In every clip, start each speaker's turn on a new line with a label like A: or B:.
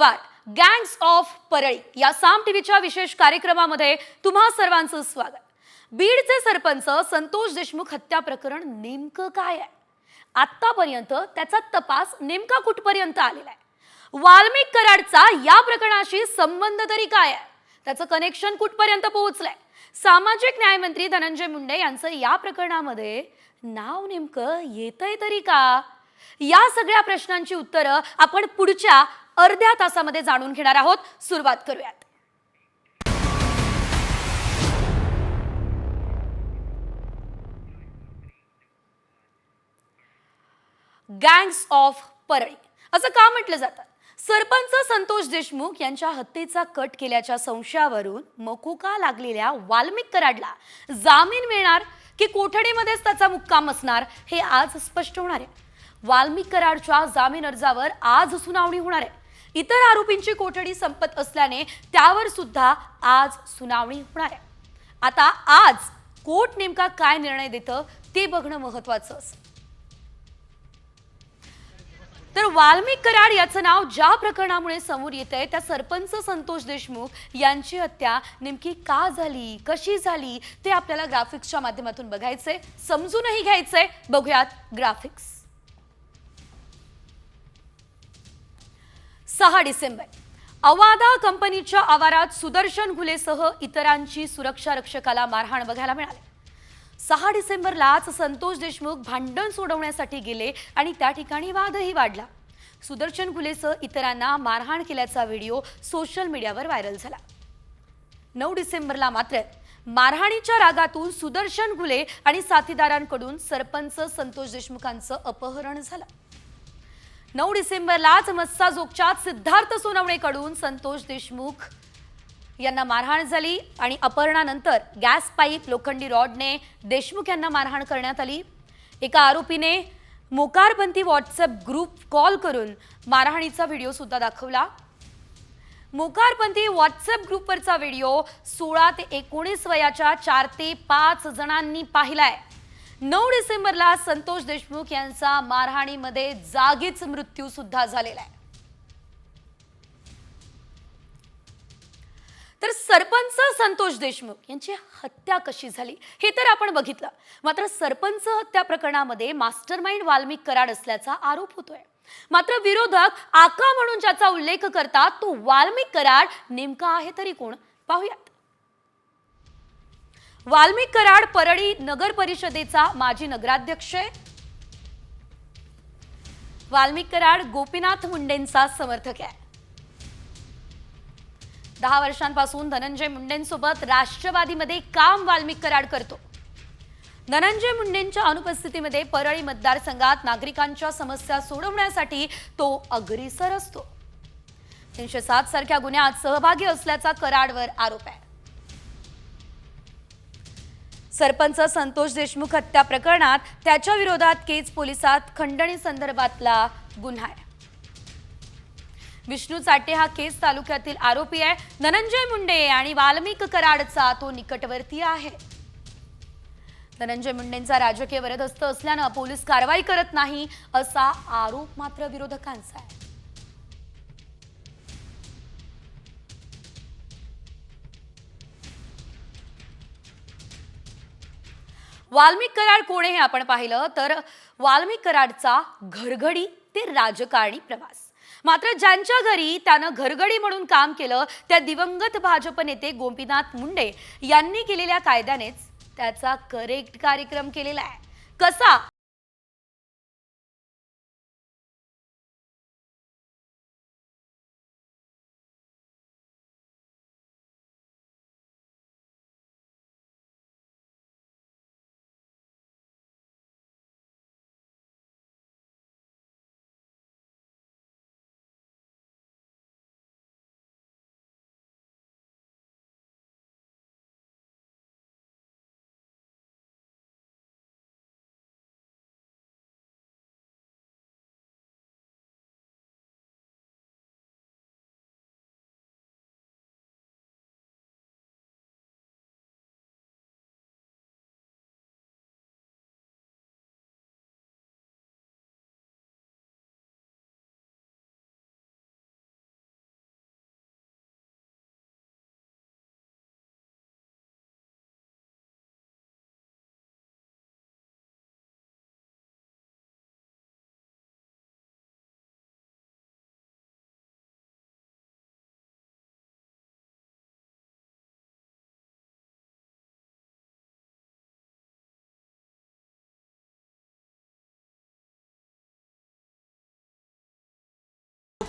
A: सुरुवात gangs of Parli या साम टीव्हीच्या विशेष कार्यक्रमामध्ये तुम्हा सर्वांचं स्वागत. बीडचे सरपंच संतोष देशमुख हत्या प्रकरण नेमकं काय आहे? आतापर्यंत त्याचा तपास नेमका कुठपर्यंत आलेला आहे? वाल्मिक कराडचा या प्रकरणाशी संबंध तरी काय आहे? त्याचं कनेक्शन कुठपर्यंत पोहोचलंय? सामाजिक न्यायमंत्री धनंजय मुंडे यांचं या प्रकरणामध्ये नाव नेमकं येतंय तरी का? या सगळ्या प्रश्नांची उत्तरं आपण पुढच्या अर्ध्या तासामध्ये जाणून घेणार आहोत. सुरुवात करूयात. गँग्स ऑफ परळी असं का म्हटलं जातं? सरपंच संतोष देशमुख यांच्या हत्येचा कट केल्याच्या संशयावरून मकोका लागलेल्या वाल्मिक कराडला जामीन मिळणार की कोठडीमध्येच त्याचा मुक्काम असणार हे आज स्पष्ट होणार आहे. वाल्मिक कराडच्या जामीन अर्जावर आज सुनावणी होणार आहे. इतर आरोपींची कोठडी संपत असल्याने त्यावर सुद्धा आज सुनावणी होणार आहे. आता आज कोर्ट नेमका काय निर्णय देतं ते बघणं महत्वाचं असं तर वाल्मिक कराड याचं नाव ज्या प्रकरणामुळे समोर येत आहे त्या सरपंच संतोष देशमुख यांची हत्या नेमकी का झाली कशी झाली ते आपल्याला ग्राफिक्सच्या माध्यमातून बघायचंय. समजूनही घ्यायचंय. बघूयात ग्राफिक्स सहा डिसेंबर. अवादा कंपनीच्या आवारात सुदर्शन घुलेसह इतरांची सुरक्षा रक्षकाला मारहाण बघायला मिळाली. सहा डिसेंबरलाच संतोष देशमुख भांडण सोडवण्यासाठी गेले आणि त्या ठिकाणी वादही वाढला. सुदर्शन घुलेसह इतरांना मारहाण केल्याचा व्हिडिओ सोशल मीडियावर व्हायरल झाला. नऊ डिसेंबरला मात्र मारहाणीच्या रागातून सुदर्शन घुले आणि साथीदारांकडून सरपंच संतोष देशमुखांचं अपहरण झालं. नऊ डिसेंबरलाच मस्साजोगच्या सिद्धार्थ सोनवणेकडून संतोष देशमुख यांना मारहाण झाली आणि अपहरणानंतर गॅस पाईप लोखंडी रॉडने देशमुख यांना मारहाण करण्यात आली. एका आरोपीने मोकारपंथी व्हॉट्सअप ग्रुप कॉल करून मारहाणीचा व्हिडिओ सुद्धा दाखवला. मोकारपंथी व्हॉट्सअप ग्रुपवरचा व्हिडिओ सोळा ते एकोणीस वयाच्या चार ते पाच जणांनी पाहिलाय. नऊ डिसेंबरला संतोष देशमुख यांचा मारहाणीमध्ये जागीच मृत्यू सुद्धा झालेला आहे. तर सरपंच संतोष देशमुख यांची हत्या कशी झाली हे तर आपण बघितलं. मात्र सरपंच हत्या प्रकरणामध्ये मास्टरमाइंड वाल्मिक कराड असल्याचा आरोप होतोय. मात्र विरोधक आका म्हणून ज्याचा उल्लेख करतात तो वाल्मिक कराड नेमका आहे तरी कोण? पाहूयात. वाल्मिक कराड परळी नगर परिषदेचा माजी नगराध्यक्ष आहे. वाल्मिक कराड गोपीनाथ मुंडेंचा समर्थक आहे. दहा वर्षांपासून धनंजय मुंडेंसोबत राष्ट्रवादीमध्ये काम वाल्मिक कराड करतो. धनंजय मुंडेंच्या अनुपस्थितीमध्ये परळी मतदारसंघात नागरिकांच्या समस्या सोडवण्यासाठी तो अग्रेसर असतो. तीनशे सात सारख्या गुन्ह्यात सहभागी असल्याचा कराडवर आरोप आहे. सरपंच संतोष देशमुख हत्या प्रकरणात त्याच्या विरोधात केज पोलिसात खंडणी संदर्भातला गुन्हा आहे. विष्णू चाटे हा केस तालुक्यातील आरोपी आहे. धनंजय मुंडे आणि वाल्मिक कराडचा तो निकटवर्ती आहे. धनंजय मुंडेंचा राजकीय वरदस्त असल्यानं पोलीस कारवाई करत नाही असा आरोप मात्र विरोधकांचा आहे. वाल्मिक कराड कोण हे आपण पाहिलं? तर वाल्मिक कराडचा घरघडी ते राजकारणी प्रवास. मात्र ज्यांच्या घरी त्यानं घरगडी म्हणून काम केलं त्या दिवंगत भाजप नेते गोपीनाथ मुंडे यांनी केलेल्या कायद्यानेच त्याचा करेक्ट कार्यक्रम केलेला आहे. कसा?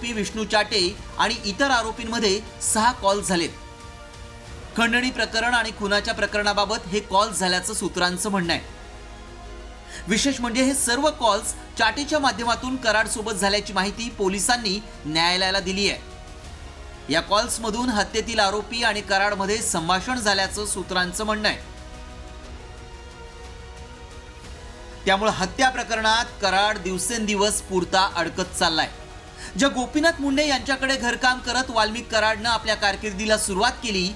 B: आरोपी विष्णू चाटे आणि इतर आरोपींमध्ये सहा कॉल झालेत. खंडणी प्रकरण आणि खुनाच्या प्रकरणाबाबत हे कॉल झाल्याचं सूत्रांचं म्हणणं आहे. विशेष म्हणजे हे सर्व कॉल्स चाटेच्या माध्यमातून कराड सोबत झाल्याची माहिती पोलिसांनी न्यायालयाला दिली आहे. या कॉल्समधून हत्येतील आरोपी आणि कराडमध्ये संभाषण झाल्याचं सूत्रांचं म्हणणं आहे. त्यामुळे हत्या प्रकरणात कराड दिवसेंदिवस पुरता अडकत चाललाय. ज्या गोपीनाथ मुंडे यांच्याकडे घरकाम करत वाल्मिक कराडनं आपल्या कारकिर्दीला सुरुवात केली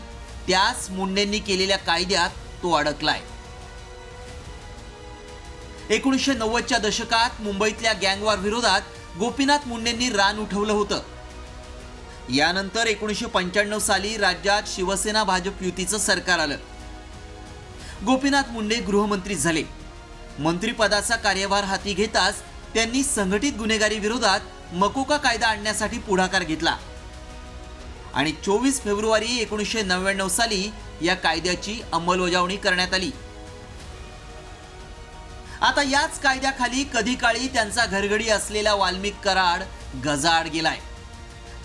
B: त्याच मुंडेंनी केलेल्या कायद्यात तो अडकलाय. एकोणीसशे नव्वदच्या दशकात मुंबईतल्या गँगवार विरोधात गोपीनाथ मुंडेंनी रान उठवलं होतं. यानंतर एकोणीसशे पंच्याण्णव साली राज्यात शिवसेना भाजप युतीचं सरकार आलं. गोपीनाथ मुंडे गृहमंत्री झाले. मंत्रिपदाचा कार्यभार हाती घेताच त्यांनी संघटित गुन्हेगारी विरोधात मकोका कायदा आणण्यासाठी पुढाकार घेतला. आणि चोवीस फेब्रुवारी एकोणीसशे नव्याण्णव साली या कायद्याची अंमलबजावणी करण्यात आली. आता याच कायद्याखाली कधी काळी त्यांचा घरघडी असलेला वाल्मिक कराड गजाआड गेलाय.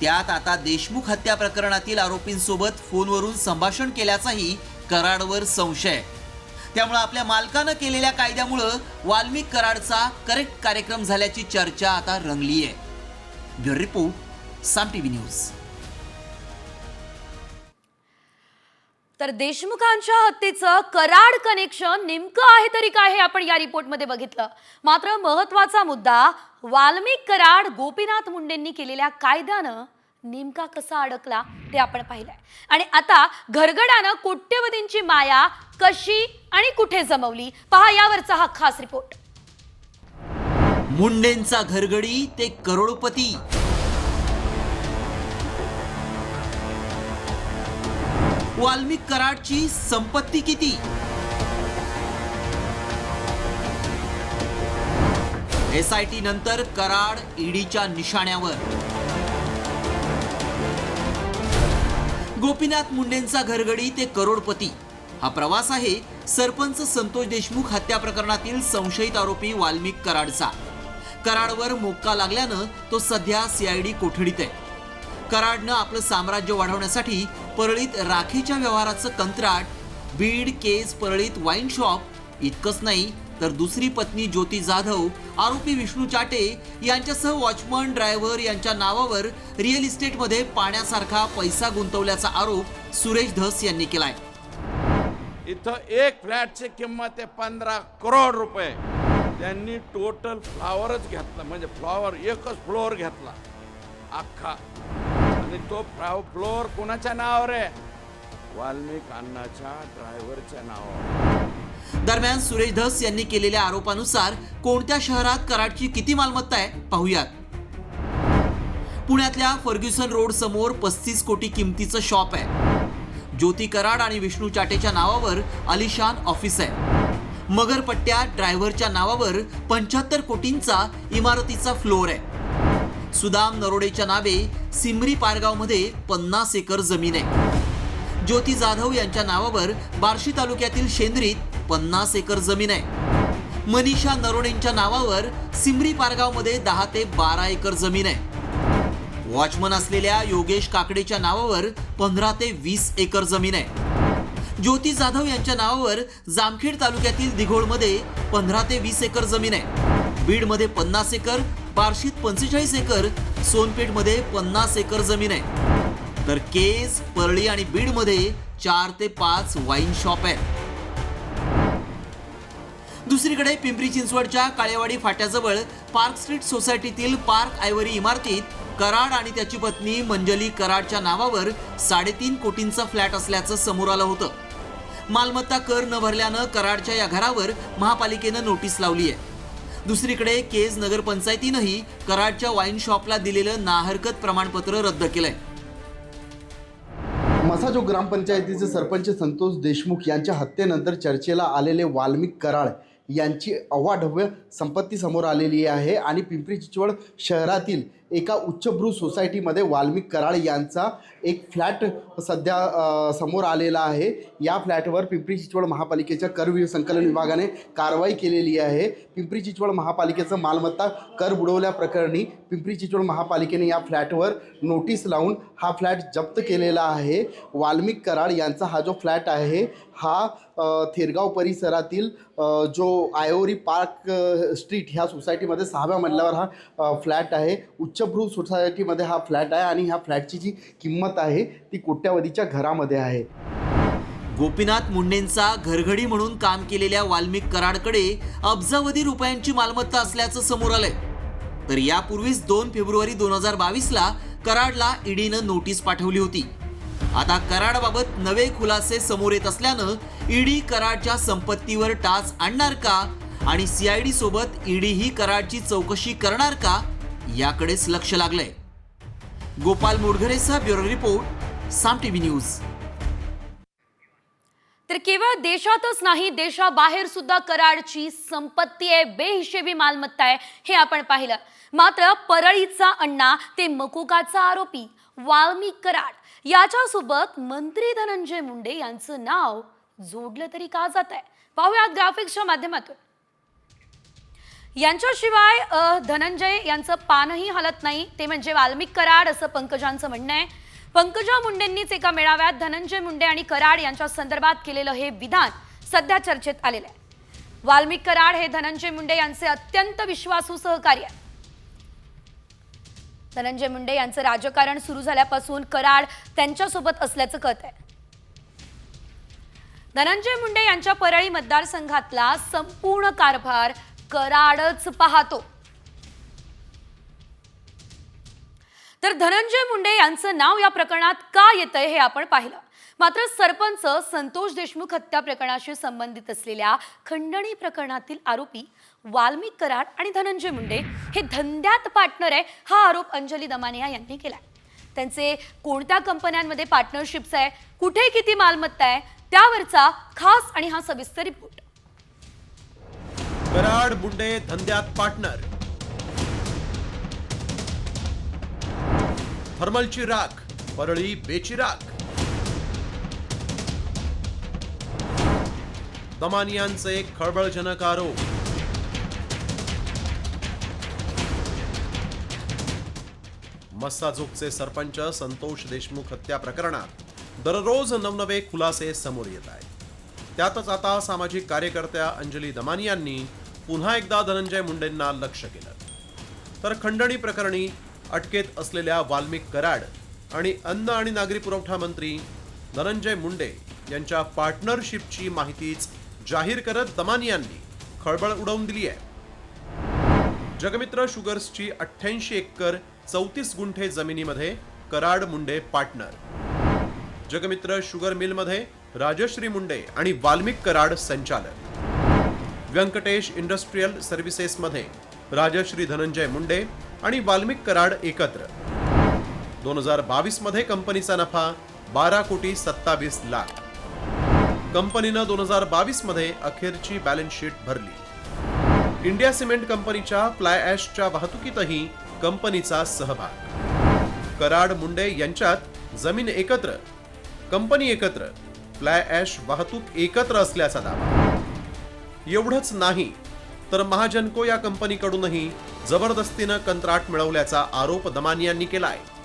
B: त्यात आता देशमुख हत्या प्रकरणातील आरोपींसोबत फोनवरून संभाषण केल्याचाही कराडवर संशय. आहे त्यामुळे आपल्या मालकानं केलेल्या कायद्यामुळं वाल्मिक कराडचा करेक्ट कार्यक्रम झाल्याची चर्चा आता रंगली आहे bureau report Saam TV news
A: तर देशमुखांच्या हत्येचं कराड कनेक्शन नेमकं आहे तरी काय हे आपण या रिपोर्टमध्ये बघितलं. मात्र महत्त्वाचा मुद्दा वाल्मिक कराड गोपीनाथ मुंडेंनी केलेल्या कायद्यानं नेमका कसा अडकला ते आपण पाहिलंय. आणि आता घरगडानं कोट्यवधींची माया कशी आणि कुठे जमवली? पहा यावरचा हा खास रिपोर्ट
B: मुंडेंचा घरगडी ते करोडपती. वाल्मिक कराडची संपत्ती किती? एस आय टी नंतर कराड ईडीच्या निशाण्यावर. गोपीनाथ मुंडेंचा घरगडी ते करोडपती. हा प्रवास आहे सरपंच संतोष देशमुख हत्या प्रकरणातील संशयित आरोपी वाल्मिक कराडचा. कराडवर मोक्का लागल्यानं तो सध्या सीआयडी कोठडीत आहे. कराडनं आपलं साम्राज्य वाढवण्यासाठी परळीत राखीच्या व्यवहाराचं कंत्राट बीड केस परळीत वाईन शॉप इतकंच नाही तर दुसरी पत्नी ज्योती जाधव आरोपी विष्णू चाटे यांच्यासह वॉचमन ड्रायव्हर यांच्या नावावर रिअल इस्टेटमध्ये पाण्यासारखा पैसा गुंतवल्याचा आरोप सुरेश धस यांनी केलाय.
C: इथं एक फ्लॅटची किंमत आहे पंधरा करोड रुपये. त्यांनी टोटल फ्लॉवरच घेतला. म्हणजे फ्लॉवर एकच फ्लोअर घेतला. अख्खा. आणि तो फ्लोअर कोणाच्या नावावर आहे? वाल्मिक अण्णाच्या ड्रायव्हरच्या नावावर.
B: दरम्यान सुरेश धस यांनी केलेल्या आरोपानुसार कोणत्या शहरात कराडची किती मालमत्ता आहे पाहूयात. पुण्यातल्या फर्ग्युसन रोड समोर पस्तीस कोटी किमतीचं शॉप आहे. ज्योती कराड आणि विष्णू चाटेच्या नावावर अलिशान ऑफिस आहे. मगरपट्ट्यात ड्रायव्हरच्या नावावर पंच्याहत्तर कोटींचा इमारतीचा फ्लोअर आहे. सुदाम नरोडेच्या नावे सिमरी पारगावमध्ये पन्नास एकर जमीन आहे. ज्योती जाधव यांच्या नावावर बार्शी तालुक्यातील शेंद्रीत पन्नास एकर जमीन आहे. मनीषा नरोडेंच्या नावावर सिमरी पारगावमध्ये दहा ते बारा एकर जमीन आहे. वॉचमन असलेल्या योगेश काकडेच्या नावावर पंधरा ते वीस एकर जमीन आहे. ज्योती जाधव यांच्या नावावर जामखेड तालुक्यातील दिघोळमध्ये पंधरा ते वीस एकर जमीन आहे. बीडमध्ये पन्नास एकर बार्शीत पंचेचाळीस एकर सोनपेठमध्ये पन्नास एकर जमीन आहे. तर केज परळी आणि बीडमध्ये चार ते पाच वाईन शॉप आहेत. दुसरीकडे पिंपरी चिंचवडच्या काळेवाडी फाट्याजवळ पार्क स्ट्रीट सोसायटीतील पार्क आयवरी इमारतीत कराड आणि त्याची पत्नी मंजली कराडच्या नावावर साडेतीन कोटींचा फ्लॅट असल्याचं समोर आलं होतं. मालमत्ता कर न भरल्यानं कराडच्या या घरावर महापालिकेनं नोटीस लावली आहे. दुसरीकडे केज नगरपंचायतीनंही कराडच्या वाईन शॉपला दिलेलं नाहरकत प्रमाणपत्र रद्द केलंय.
D: मसाजो ग्रामपंचायतीचे सरपंच संतोष देशमुख यांच्या हत्येनंतर चर्चेला आलेले वाल्मिक कराड यांची अवाढव्य संपत्ती समोर आलेली आहे आणि पिंपरी चिंचवड शहरातील एका उच्चभ्रू सोसायटीमध्ये वाल्मिक कराड यांचा एक फ्लॅट सध्या समोर आलेला आहे. या फ्लॅटवर पिंपरी चिंचवड महापालिकेच्या कर संकलन विभागाने कारवाई केलेली आहे. पिंपरी चिंचवड महापालिकेचं मालमत्ता कर बुडवल्याप्रकरणी पिंपरी चिंचवड महापालिकेने या फ्लॅटवर नोटीस लावून हा फ्लॅट जप्त केलेला आहे. वाल्मिक कराड यांचा हा जो फ्लॅट आहे हा थेरगाव परिसरातील जो आयोरी पार्क स्ट्रीट ह्या सोसायटीमध्ये सहाव्या मजल्यावर हा फ्लॅट आहे. उच्चभ्रू सोसायटीमध्ये हा फ्लॅट आहे आणि ह्या फ्लॅटची जी किंमत आहे ती कोट्यावधीच्या घरामध्ये आहे.
B: गोपीनाथ मुंडेंचा घरघडी म्हणून काम केलेल्या वाल्मिक कराडकडे अब्जावधी रुपयांची मालमत्ता असल्याचं समोर आलंय. तर यापूर्वीच दोन फेब्रुवारी दोन हजार बावीसला कराडला ईडीनं नोटीस पाठवली होती. आता कराडबाबत नवे खुलासे समोर येत असल्यानं ईडी कराडच्या संपत्तीवर टाच आणणार का? आणि सीआयडी सोबत ईडी ही कराडची चौकशी करणार का? याकडेच लक्ष लागलंय. Gopal मोडघरेसह bureau report Saam TV news.
A: तर केवळ देशातच नाही देशाबाहेर सुद्धा कराडची संपत्ती आहे बेहिशेबी मालमत्ता आहे हे आपण पाहिलं. मात्र परळीचा अण्णा ते मकोकाचा आरोपी वाल्मिक कराड याच्यासोबत मंत्री धनंजय मुंडे यांचं नाव जोडलं तरी का जात आहे पाहूयात ग्राफिक्सच्या माध्यमातून. यांच्याशिवाय धनंजय यांचं पानही हलत नाही. ते म्हणजे वाल्मिक कराड असं पंकजांचं म्हणणं आहे. पंकजा मुंडेंनीच एका मेळाव्यात धनंजय मुंडे आणि कराड यांच्या संदर्भात केलेलं हे विधान सध्या चर्चेत आलेलं आहे. वाल्मिक कराड हे धनंजय मुंडे यांचे अत्यंत विश्वासू सहकारी आहे धनंजय मुंडे यांचं राजकारण सुरू झाल्यापासून कराड त्यांच्यासोबत असल्याचं कळत आहे धनंजय मुंडे यांच्या परळी मतदारसंघातला संपूर्ण कारभार कराडच पाहतो. तर धनंजय मुंडे यांचं नाव या प्रकरणात का येतंय हे आपण पाहिलं. मात्र सरपंच संतोष देशमुख हत्या प्रकरणाशी संबंधित असलेल्या खंडणी प्रकरणातील आरोपी वाल्मिक कराड आणि धनंजय मुंडे हे धंद्यात पार्टनर आहे हा आरोप अंजली दमानिया यांनी केला त्यांचे कोणत्या कंपन्यांमध्ये पार्टनरशिप्स आहे कुठे किती मालमत्ता आहे त्यावरचा खास आणि हा सविस्तर रिपोर्ट
E: कराड मुंडे धंद्यात पार्टनर थर्मलची राख परळी बेचिराख दमानियांचे खळबळजनक आरोप. मस्साजोगचे सरपंच संतोष देशमुख हत्या प्रकरणात दररोज नवनवे खुलासे समोर येत आहेत. त्यातच आता सामाजिक कार्यकर्त्या अंजली दमानी यांनी पुन्हा एकदा धनंजय मुंडेंना लक्ष केलं. तर खंडणी प्रकरणी अटकेत असलेल्या वाल्मिक कराड आणि अन्न आणि नागरी पुरवठा मंत्री धनंजय मुंडे यांच्या पार्टनरशिपची माहितीच जाहीर करत दमानी यांनी खळबळ उडवून दिली आहे. जगमित्र शुगर्सची अठ्ठ्याऐंशी एकर चौतीस गुंठे जमिनीमध्ये कराड मुंडे पार्टनर जगमित्र शुगर मिलमध्ये राजश्री मुंडे आणि वाल्मिक कराड संचालक. व्यंकटेश इंडस्ट्रीयल सर्व्हिसेसमध्ये राजश्री धनंजय मुंडे आणि वाल्मिक कराड एकत्र. दोन हजार बावीसमध्ये कंपनीचा नफा बारा कोटी सत्तावीस लाख. कंपनीनं दोन हजार बावीसमध्ये अखेरची बॅलन्स शीट भरली. इंडिया सिमेंट कंपनीच्या फ्लाय ॲशच्या वाहतुकीतही कंपनीचा सहभाग. कराड मुंडे यांच्यात जमीन एकत्र कंपनी एकत्र फ्लाय ॲश वाहतूक एकत्र असल्याचा दावा. एवढंच नाही तर महाजनको या कंपनीकडूनही जबरदस्तीनं कंत्राट मिळवल्याचा आरोप दमानी यांनी आहे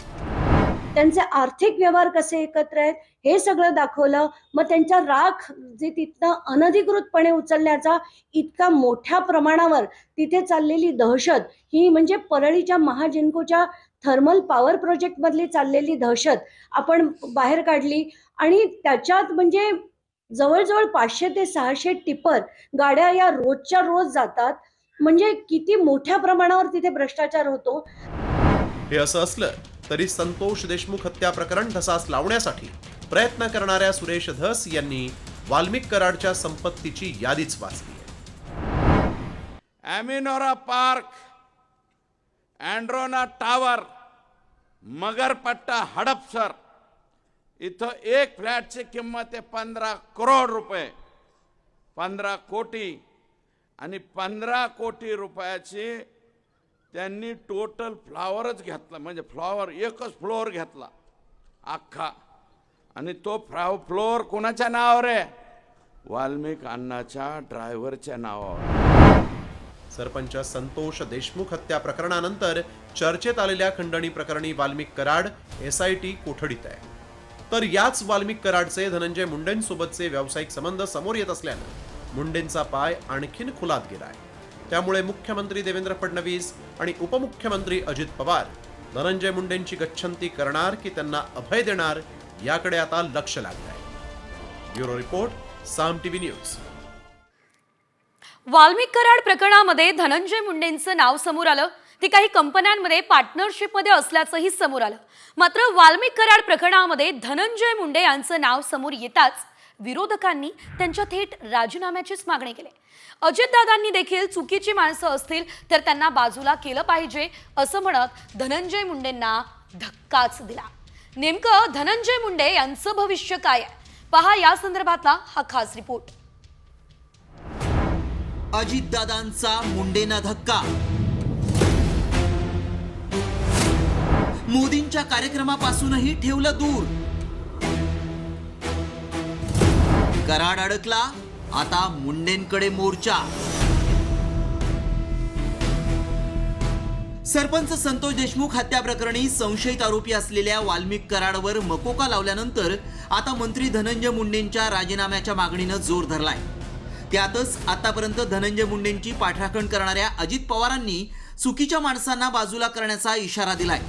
F: त्यांचे आर्थिक व्यवहार कसे एकत्र आहेत हे सगळं दाखवलं. मग त्यांच्या राख जे तिथनं अनधिकृतपणे उचलण्याचा इतका मोठ्या प्रमाणावर तिथे चाललेली दहशत ही म्हणजे परळीच्या महाजिनकोच्या थर्मल पॉवर प्रोजेक्टमधली चाललेली दहशत आपण बाहेर काढली. आणि त्याच्यात म्हणजे जवळजवळ पाचशे ते सहाशे टिपर गाड्या या रोजच्या रोज जातात. म्हणजे किती मोठ्या प्रमाणावर तिथे भ्रष्टाचार होतो.
E: हे असं असलं तरी संतोष देशमुख हत्या प्रकरण धसास लावण्यासाठी प्रयत्न करणाऱ्या सुरेश धस यांनी वाल्मिक कराडच्या संपत्तीची यादीच वाचली
C: Amanora park Androna tower Magarpatta Hadapsar इथं एक फ्लॅटची किंमत आहे पंधरा करोड रुपये. पंधरा कोटी आणि पंधरा कोटी रुपयाची त्यांनी टोटल फ्लॉवरच घेतला म्हणजे फ्लॉवर एकच फ्लोअर घेतला अख्खा. आणि तो फ्लाव फ्लोअर कोणाच्या नावावर आहे? वाल्मिक अण्णाच्या ड्रायव्हरच्या नावावर.
E: सरपंच संतोष देशमुख हत्या प्रकरणानंतर चर्चेत आलेल्या खंडणी प्रकरणी Walmik Karad S I T कोठडीत आहे. तर याच वाल्मिक कराडचे धनंजय मुंडेंसोबतचे व्यावसायिक संबंध समोर येत असल्यानं मुंडेंचा पाय आणखीन खुलात आहे. त्यामुळे मुख्यमंत्री देवेंद्र फडणवीस आणि उपमुख्यमंत्री अजित पवार धनंजय मुंडेंची गच्छंती करणार की त्यांना अभय देणार याकडे आता लक्ष लागलं आहे bureau report Saam TV news.
A: Walmik Karad प्रकरणामध्ये धनंजय मुंडेंचं नाव समोर आलं. ते काही कंपन्यांमध्ये पार्टनरशिपमध्ये असल्याचंही समोर आलं. मात्र वाल्मिक कराड प्रकरणामध्ये धनंजय मुंडे यांचं नाव समोर येताच विरोधकांनी त्यांच्या थेट राजीनाम्याचीच मागणी केली. अजितदादांनी देखील चुकीची माणसं असतील तर त्यांना बाजूला केलं पाहिजे असं म्हणत धनंजय मुंडेंना धक्काच दिला. नेमकं धनंजय मुंडे यांचं भविष्य काय आहे? पहा या संदर्भातला हा खास रिपोर्ट.
B: अजितदादांचा मुंडेना धक्का. मोदींच्या कार्यक्रमापासूनही ठेवलं दूर. कराड अडकला आता मुंडेंकडे मोर्चा. सरपंच संतोष देशमुख हत्या प्रकरणी संशयित आरोपी असलेल्या वाल्मिक कराडवर मकोका लावल्यानंतर आता मंत्री धनंजय मुंडेंच्या राजीनाम्याच्या मागणीनं जोर धरलाय. त्यातच आतापर्यंत धनंजय मुंडेंची पाठराखण करणाऱ्या अजित पवारांनी चुकीच्या माणसांना बाजूला करण्याचा इशारा दिलाय.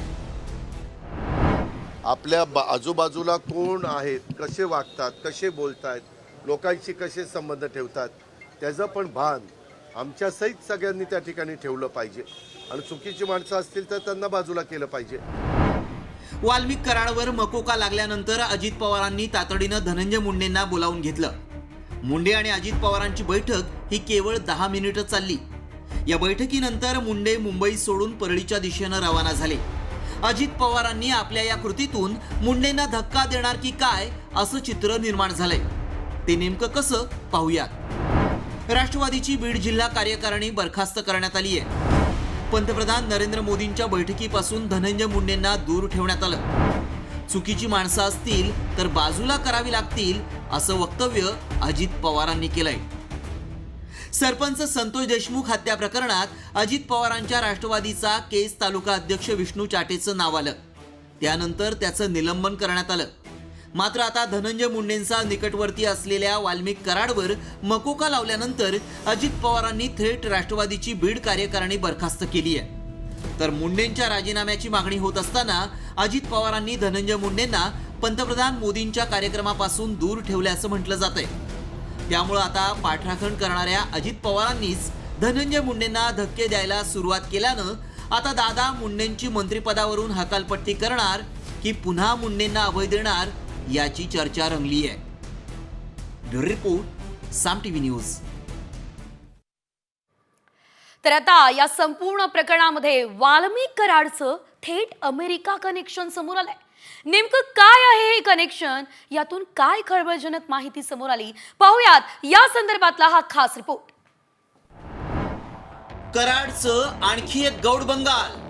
G: आपल्या बा आजूबाजूला कोण आहेत? कसे वागतात? कसे बोलतात लोकांशी कसे संबंध ठेवतात त्याचं पण भान आमच्या सहित सगळ्यांनी त्या ठिकाणी ठेवलं पाहिजे. आणि चुकीची माणसं असतील तर त्यांना बाजूला केलं पाहिजे.
B: वाल्मिक कराडवर मकोका लागल्यानंतर अजित पवारांनी तातडीनं धनंजय मुंडेंना बोलावून घेतलं. मुंडे आणि अजित पवारांची बैठक ही केवळ दहा मिनिटं चालली. या बैठकीनंतर मुंडे मुंबई सोडून परळीच्या दिशेनं रवाना झाले. अजित पवारांनी आपल्या या कृतीतून मुंडेंना धक्का देणार की काय असं चित्र निर्माण झालंय. ते नेमकं कसं पाहूयात. राष्ट्रवादीची बीड जिल्हा कार्यकारिणी बरखास्त करण्यात आली आहे. पंतप्रधान नरेंद्र मोदींच्या बैठकीपासून धनंजय मुंडेंना दूर ठेवण्यात आलं. चुकीची माणसं असतील तर बाजूला करावी लागतील असं वक्तव्य अजित पवारांनी केलंय. सरपंच संतोष देशमुख हत्या प्रकरणात अजित पवारांच्या राष्ट्रवादीचा केस तालुका अध्यक्ष विष्णू चाटेचं नाव आलं. त्यानंतर त्याचं निलंबन करण्यात आलं. मात्र आता धनंजय मुंडेंचा निकटवर्ती असलेल्या वाल्मिक कराडवर मकोका लावल्यानंतर अजित पवारांनी थेट राष्ट्रवादीची बीड कार्यकारिणी बरखास्त केली आहे. तर मुंडेंच्या राजीनाम्याची मागणी होत असताना अजित पवारांनी धनंजय मुंडेंना पंतप्रधान मोदींच्या कार्यक्रमापासून दूर ठेवल्याचं म्हटलं जात आहे त्यामुळं आता पाठराखण करणाऱ्या अजित पवारांनीच धनंजय मुंडेंना धक्के द्यायला सुरुवात केल्यानं आता दादा मुंडेंची मंत्रिपदावरून हकालपट्टी करणार की पुन्हा मुंडेंना अभय देणार याची चर्चा रंगली आहे. Bureau report Saam TV news.
A: तर आता या संपूर्ण प्रकरणामध्ये वाल्मिक कराडचं थेट अमेरिका कनेक्शन समोर आलंय. नेमकं काय आहे हे कनेक्शन यातून काय खळबळजनक माहिती समोर आली? पाहूयात. या संदर्भातला हा खास रिपोर्ट
B: कराडचं आणखी एक गौड बंगाल.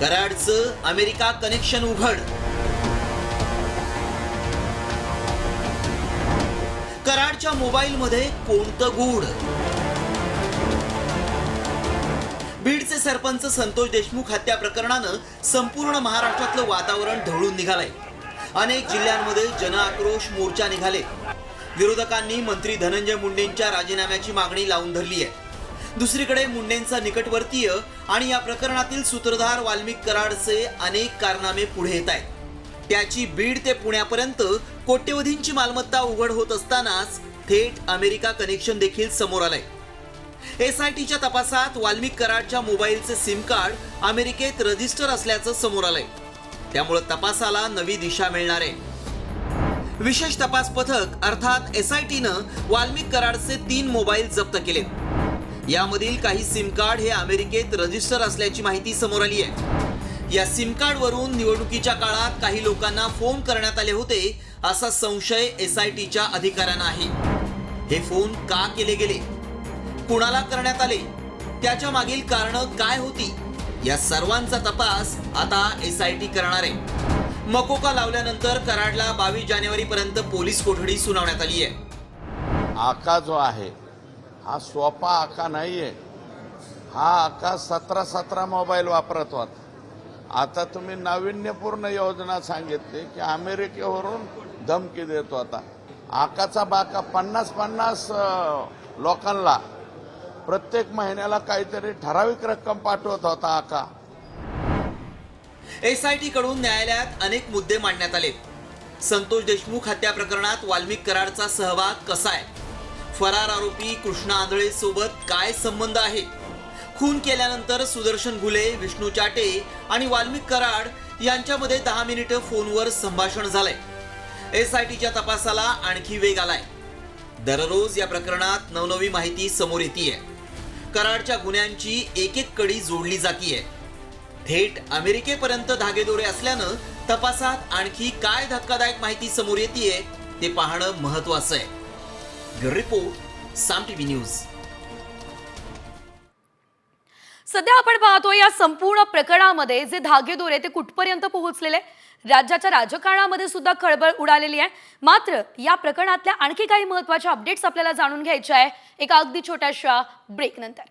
B: कराडचं अमेरिका कनेक्शन उघड. कराडच्या मोबाईलमध्ये कोणतं गूढ? बीडचे सरपंच संतोष देशमुख हत्या प्रकरणानं संपूर्ण महाराष्ट्रातलं वातावरण ढवळून निघालंय. अनेक जिल्ह्यांमध्ये जनआक्रोश मोर्चा निघाले. विरोधकांनी मंत्री धनंजय मुंडेंच्या राजीनाम्याची मागणी लावून धरली आहे दुसरीकडे मुंडेंचा निकटवर्तीय आणि या प्रकरणातील सूत्रधार वाल्मिक कराडचे अनेक कारनामे पुढे येत आहेत. त्याची बीड ते पुण्यापर्यंत कोट्यवधींची मालमत्ता उघड होत असतानाच थेट अमेरिका कनेक्शन देखील समोर आलंय. एस आय टीच्या तपासात वाल्मिक कराडच्या मोबाईलचे सिम कार्ड अमेरिकेत रजिस्टर असल्याचं समोर आलंय. त्यामुळे तपासाला नवी दिशा मिळणार आहे. विशेष तपास पथक अर्थात एस आय टीनं वाल्मिक कराडचे तीन मोबाईल जप्त केले यामधील काही सिम कार्ड हे अमेरिकेत रजिस्टर असल्याची माहिती समोर आली आहे. या सिम कार्डवरून निवडणुकीच्या काळात काही लोकांना फोन करण्यात आले होते असा संशय एस आय टीच्या अधिकाऱ्यांना आहे. हे फोन का केले गेले? कुणाला करण्यात आले? त्याच्या मागील कारण काय होती? या सर्वांचा तपास आता एस आय टी करणार आहे. मकोका लावल्यानंतर कराडला बावीस जानेवारी पर्यंत पोलीस कोठडी सुनावण्यात आली आहे.
C: आका जो आहे हा सोपा आका नाहीये. हा आका सतरा सतरा मोबाईल वापरत होता आता तुम्ही नाविन्यपूर्ण योजना सांगितली की अमेरिकेवरून धमकी देतो आता. आकाचा बाका पन्नास पन्नास लोकांना. प्रत्येक महिन्याला काहीतरी ठराविक रक्कम पाठवत होता आका
B: एस आयकडून न्यायालयात अनेक मुद्दे मांडण्यात आले. संतोष देशमुख हत्या प्रकरणात वाल्मिक कराडचा सहभाग कसा आहे? फरार आरोपी कृष्णा आंधळे सोबत काय संबंध आहे? खून केल्यानंतर सुदर्शन घुले विष्णू चाटे आणि वाल्मिक कराड यांच्यामध्ये दहा मिनिटं फोनवर संभाषण झालंय. एस आय टीच्या तपासाला आणखी वेग आलाय. दररोज या प्रकरणात नवनवी माहिती समोर येते कराडच्या गुन्ह्यांची एक एक कडी जोडली जातीये. थेट अमेरिकेपर्यंत धागेदोरे असल्यानं तपासात आणखी काय धक्कादायक माहिती समोर येते ते पाहणं महत्वाचं आहे. Bureau report Saam TV news
A: सध्या आपण पाहतो या संपूर्ण प्रकरणामध्ये जे धागेदोरे ते कुठपर्यंत पोहोचलेले राज्याच्या राजकारणामध्ये सुद्धा खळबळ उडालेली आहे. मात्र या प्रकरणातल्या आणखी काही महत्त्वाच्या अपडेट्स आपल्याला जाणून घ्यायच्या आहे. एका अगदी छोट्याशा ब्रेक नंतर.